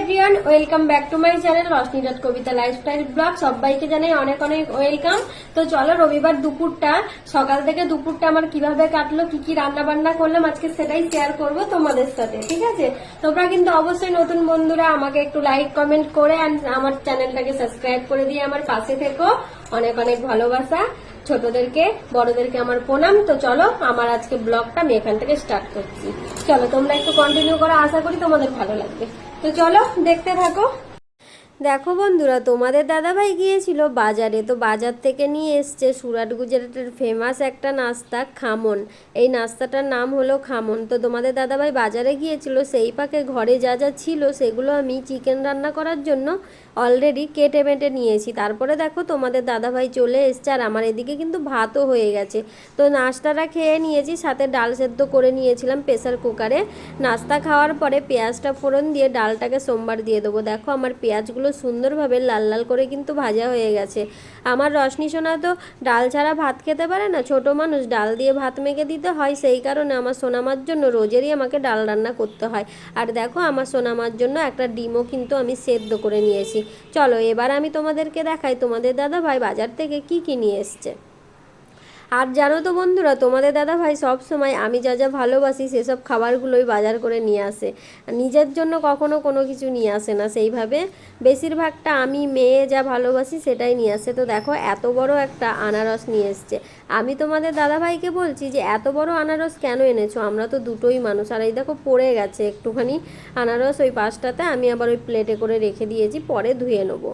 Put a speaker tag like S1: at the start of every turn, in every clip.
S1: Everyone welcome back to my channel Rashmi dot Kabita lifestyle blog সবাইকে জানাই অনেক অনেক ওয়েলকাম তো চলো রবিবার দুপুরটা, সকাল থেকে দুপুরটা আমার কীভাবে কাটলো, কি কি রান্না বান্না করলাম, আজকে সেটাই শেয়ার করব তোমাদের সাথে, ঠিক আছে? তোমরা কিন্তু অবশ্যই নতুন বন্ধুরা, আমাকে একটু লাইক কমেন্ট করে আমার চ্যানেলটাকে সাবস্ক্রাইব করে দিয়ে আমার পাশে থেকো। অনেক অনেক ভালোবাসা ছোটদেরকে, বড়দেরকে আমার প্রণাম। তো চলো আমার আজকে ব্লগটা আমি এখান থেকে স্টার্ট করছি। চলো তোমরা একটু কন্টিনিউ করো, আশা করি তোমাদের ভালো লাগবে। তো চলো দেখতে থাকো। দেখো বন্ধুরা, তোমাদের দাদাভাই গিয়েছিল বাজারে। তো বাজার থেকে নিয়ে এসছে সুরাট গুজরাটের ফেমাস একটা নাস্তা, খামন। এই নাস্তাটার নাম হলো খামন। তো তোমাদের দাদাভাই বাজারে গিয়েছিল, সেই পাকে ঘরে যা যা ছিল সেগুলো আমি চিকেন রান্না করার জন্য অলরেডি কেটে মেটে নিয়েছি। তারপরে দেখো তোমাদের দাদাভাই চলে এসছে আর আমার এদিকে কিন্তু ভাতও হয়ে গেছে। তো নাস্তাটা খেয়ে নিয়েছি, সাথে ডাল সেদ্ধ করে নিয়েছিলাম প্রেসার কুকারে। নাস্তা খাওয়ার পরে পেঁয়াজটা ফোড়ন দিয়ে ডালটাকে সোমবার দিয়ে দেবো। দেখো আমার পেঁয়াজগুলো সুন্দরভাবে লাল লাল করে কিন্তু ভাজা হয়ে গেছে। আমার রশনি সোনা তো ডাল ছাড়া ভাত খেতে পারে না, ছোট মানুষ, ডাল দিয়ে ভাত মেখে দিতে হয়, সেই কারণে আমার সোনামার জন্য রোজেরই আমাকে ডাল রান্না করতে হয়। আর দেখো, আমার সোনামার জন্য একটা ডিমও কিন্তু আমি সেদ্ধ করে নিয়েছি। চলো, এবার আমি তোমাদেরকে দেখাই তোমাদের দাদা ভাই বাজার থেকে কি কি নিয়ে এসছে। আর জানো তো বন্ধুরা, তোমাদের দাদা ভাই সব সময় আমি যা যা ভালোবাসি সেসব খাবারগুলোই বাজার করে নিয়ে আসে। নিজের জন্য কখনো কোনো কিছু নিয়ে আসে না। সেইভাবে বেশিরভাগটা আমি মেয়ে যা ভালোবাসি সেটাই নিয়ে আসে। তো দেখো, এত বড় একটা আনারস নিয়ে এসছে। আমি তোমাদের দাদা ভাইকে বলছি যে, এত বড় আনারস কেন এনেছো? আমরা তো দুটোই মানুষ। আর এই দেখো, পড়ে গেছে একটুখানি আনারস। ওই পাশটাতে আমি আবার ওই প্লেটে করে রেখে দিয়েছি। পরে ধুয়ে নেব।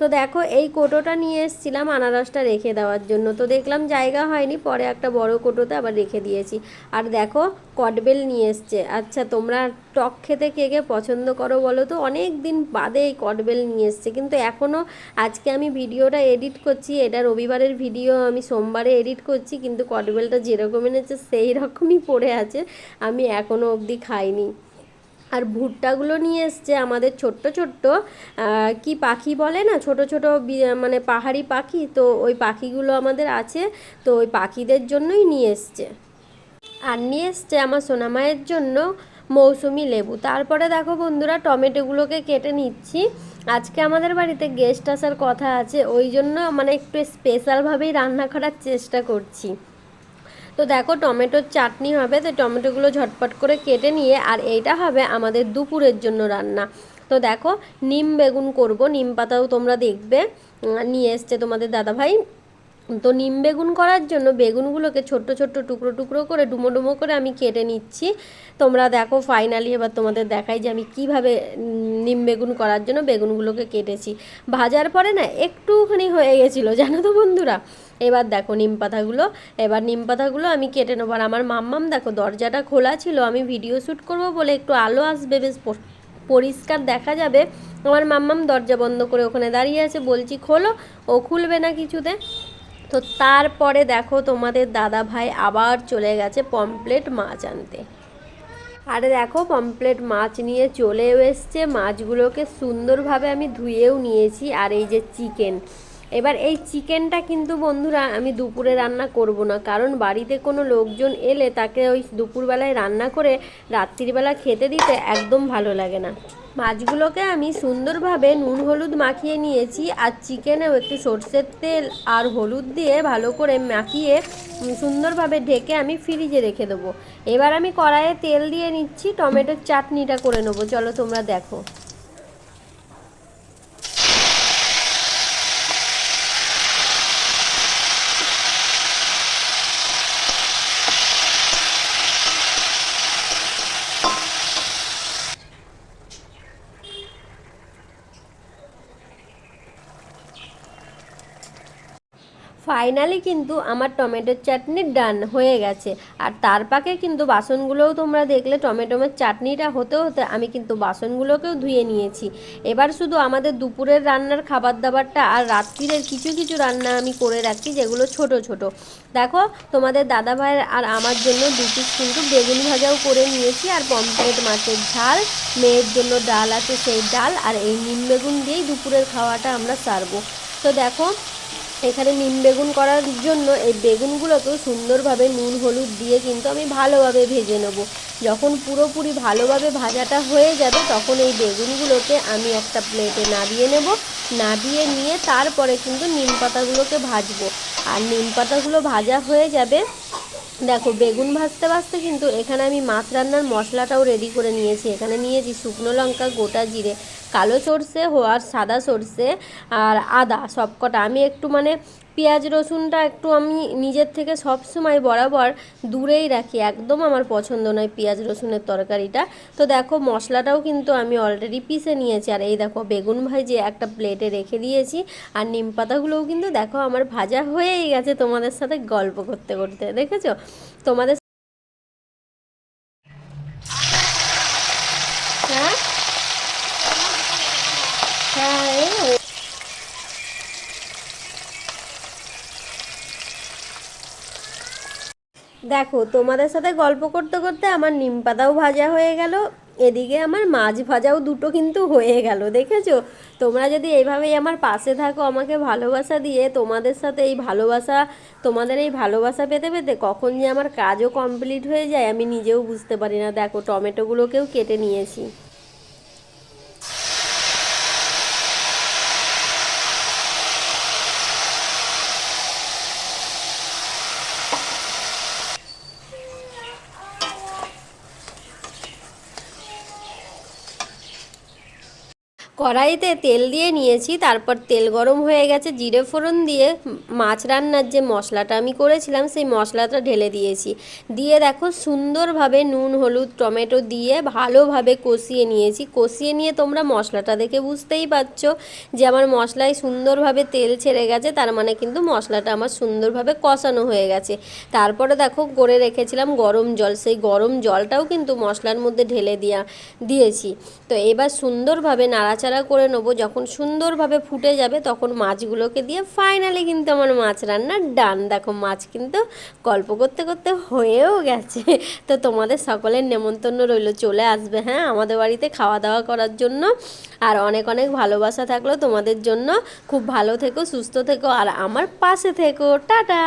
S1: তো দেখো, এই কোটোটা নিয়ে এসেছিলাম আনারসটা রেখে দেওয়ার জন্য। তো দেখলাম জায়গা হয়নি, পরে একটা বড় কোটোতে আবার রেখে দিয়েছি। আর দেখো, কটবেল নিয়ে এসছে। আচ্ছা তোমরা টক খেতে কে কে পছন্দ করো বলো তো? অনেক দিন বাদে এই কটবেল নিয়ে এসছে। কিন্তু এখনও আজকে আমি ভিডিওটা এডিট করছি। এটা রবিবারের ভিডিও, আমি সোমবারে এডিট করছি। কিন্তু কটবেলটা যেরকম এনেছে সেই রকমই পড়ে আছে। আমি এখনও অবধি খাইনি। আর ভুট্টাগুলো নিয়ে এসছে আমাদের ছোট্ট ছোট্ট কি পাখি বলে না? ছোট ছোট মানে পাহাড়ি পাখি। তো ওই পাখিগুলো আমাদের আছে, তো ওই পাখিদের জন্যই নিয়ে এসছে। আর নিয়ে এসছে আমার সোনামায়ের জন্য মৌসুমি লেবু। তারপরে দেখো বন্ধুরা, টমেটোগুলোকে কেটে নিচ্ছি। আজকে আমাদের বাড়িতে গেস্ট আসার কথা আছে, ওই জন্য মানে একটু স্পেশালভাবেই রান্না করার চেষ্টা করছি। তো দেখো টমেটোর চাটনি হবে, তো টমেটোগুলো ঝটপট করে কেটে নিয়ে, আর এইটা হবে আমাদের দুপুরের জন্য রান্না। তো দেখো, নিম বেগুন করব, নিম পাতাও তোমরা দেখবে। নিয়ে এসছে তোমাদের দাদাভাই। তো নিম বেগুন করার জন্য বেগুনগুলোকে ছোট্ট ছোট্ট টুকরো টুকরো করে ডুমো ডুমো করে আমি কেটে নিচ্ছি। তোমরা দেখো ফাইনালি এবার তোমাদের দেখাই যে আমি কীভাবে নিম বেগুন করার জন্য বেগুনগুলোকে কেটেছি। ভাজার পরে না একটুখানি হয়ে গেছিল, জানো তো বন্ধুরা? এবার দেখো নিম পাতাগুলো, এবার নিম পাতাগুলো আমি কেটে নেব। আর আমার মাম্মাম দেখো দরজাটা খোলা ছিল, আমি ভিডিও শ্যুট করব বলে একটু আলো আসবে, বেশ পরিষ্কার দেখা যাবে। আমার মাম্মাম দরজা বন্ধ করে ওখানে দাঁড়িয়ে আছে, বলছি খোলো, ও খুলবে না কিছুতে। তো তারপরে দেখো তোমাদের দাদা ভাই আবার চলে গেছে পমপ্লেট মাছ আনতে। আর দেখো পমপ্লেট মাছ নিয়ে চলেও এসছে, মাছগুলোকে সুন্দরভাবে আমি ধুয়েও নিয়েছি, আর এই যে চিকেন। এবার এই চিকেনটা কিন্তু বন্ধুরা আমি দুপুরে রান্না করব না, কারণ বাড়িতে কোনো লোকজন এলে তাকে ওই দুপুরবেলায় রান্না করে রাত্রিবেলা খেতে দিতে একদম ভালো লাগে না। মাছগুলোকে আমি সুন্দরভাবে নুন হলুদ মাখিয়ে নিয়েছি আর চিকেনেও একটু সর্ষের তেল আর হলুদ দিয়ে ভালো করে মাখিয়ে সুন্দরভাবে ঢেকে আমি ফ্রিজে রেখে দেবো। এবার আমি কড়াইয়ে তেল দিয়ে নিচ্ছি, টমেটোর চাটনিটা করে নেব। চলো তোমরা দেখো। ফাইনালি কিন্তু আমার টমেটোর চাটনি ডান হয়ে গেছে। আর তার পাকে কিন্তু বাসনগুলোও তোমরা দেখলে টমেটোমের চাটনিটা হতে হতে আমি কিন্তু বাসনগুলোকেও ধুয়ে নিয়েছি। এবার শুধু আমাদের দুপুরের রান্নার খাবার দাবারটা আর রাত্রিরের কিছু কিছু রান্না আমি করে রাখছি যেগুলো ছোট ছোট। দেখো, তোমাদের দাদা ভাইয়ের আর আমার জন্য দু পিস কিন্তু বেগুন ভাজাও করে নিয়েছি আর পমপ্লেট মাছের ঝাল, মেয়ের জন্য ডাল আছে সেই ডাল, আর এই নিম বেগুন দিয়েই দুপুরের খাওয়াটা আমরা সারবো। তো দেখো এখানে নিম বেগুন করার জন্য এই বেগুনগুলোকেও সুন্দরভাবে নুন, হলুদ দিয়ে কিন্তু আমি ভালোভাবে ভেজে নেব। যখন পুরোপুরি ভালোভাবে ভাজাটা হয়ে যাবে, তখন এই বেগুনগুলোকে আমি একটা প্লেটে নাবিয়ে নেব। নাবিয়ে নিয়ে তারপরে কিন্তু নিম পাতাগুলোকে ভাজবো। আর নিম পাতাগুলো ভাজা হয়ে যাবে, দেখো বেগুন ভাজতে ভাজতে কিন্তু এখানে আমি মাছ রান্নার মশলাটাও রেডি করে নিয়েছি। এখানে নিয়েছি শুকনো লঙ্কা, গোটা জিরে। কালো সর্ষে, আর সাদা সর্ষে, আর আদা সবকটা। আমি একটু মানে পেঁয়াজ, রসুনটা একটু আমি নিজের থেকে সব সময় বরাবর দূরেই রাখি। একদম আমার পছন্দ নয় পেঁয়াজ, রসুনের তরকারিটা। তো দেখো, মশলাটাও কিন্তু আমি অলরেডি পিষে নিয়েছি। আর এই দেখো, বেগুন ভাজে একটা প্লেটে রেখে দিয়েছি। আর নিম পাতাগুলোও কিন্তু দেখো, আমার ভাজা হয়েই গেছে তোমাদের সাথে গল্প করতে করতে। দেখেছ? তোমাদের হ্যাঁ এই হয়ে- দেখো, তোমাদের সাথে গল্প করতে করতে আমার নিম পাতাও ভাজা হয়ে গেল, এদিকে আমার মাছ ভাজাও দুটো কিন্তু হয়ে গেল, দেখেছ? তোমরা যদি এইভাবেই আমার পাশে থাকো, আমাকে ভালোবাসা দিয়ে তোমাদের সাথে এই ভালোবাসা, তোমাদের এই ভালোবাসা পেতে পেতে কখন যে আমার কাজও কমপ্লিট হয়ে যায়, আমি নিজেও বুঝতে পারি না। দেখো, টমেটোগুলোকেও কেটে নিয়েছি। কড়াইতে তেল দিয়ে নিয়েছি, তারপর তেল গরম হয়ে গেছে, জিরে ফোড়ন দিয়ে মাছ রান্নার যে মশলাটা আমি করেছিলাম, সেই মশলাটা ঢেলে দিয়েছি। দিয়ে দেখো সুন্দরভাবে নুন, হলুদ, টমেটো দিয়ে ভালোভাবে কষিয়ে নিয়েছি। কষিয়ে নিয়ে তোমরা মশলাটা দেখে বুঝতেই পারছ যে আমার মশলায় সুন্দরভাবে তেল ছেড়ে গেছে, তার মানে কিন্তু মশলাটা আমার সুন্দরভাবে কষানো হয়ে গেছে। তারপরে দেখো করে রেখেছিলাম গরম জল, সেই গরম জলটাও কিন্তু মশলার মধ্যে ঢেলে দিয়া, দিয়েছি। তো এবার সুন্দরভাবে নাড়াচাড়া করে নেব, যখন সুন্দরভাবে ফুটে যাবে তখন মাছগুলোকে দিয়ে ফাইনালি কিন্তু আমার মাছ রান্না ডান দেখো মাছ কিন্তু গল্প করতে করতে হয়েও গেছে। তো তোমাদের সকলের নেমন্তন্ন রইল, চলে আসবে হ্যাঁ আমাদের বাড়িতে খাওয়া দাওয়া করার জন্য। আর অনেক অনেক ভালোবাসা থাকল তোমাদের জন্য। খুব ভালো থেকো, সুস্থ থেকো, আর আমার পাশে থেকো। টাটা!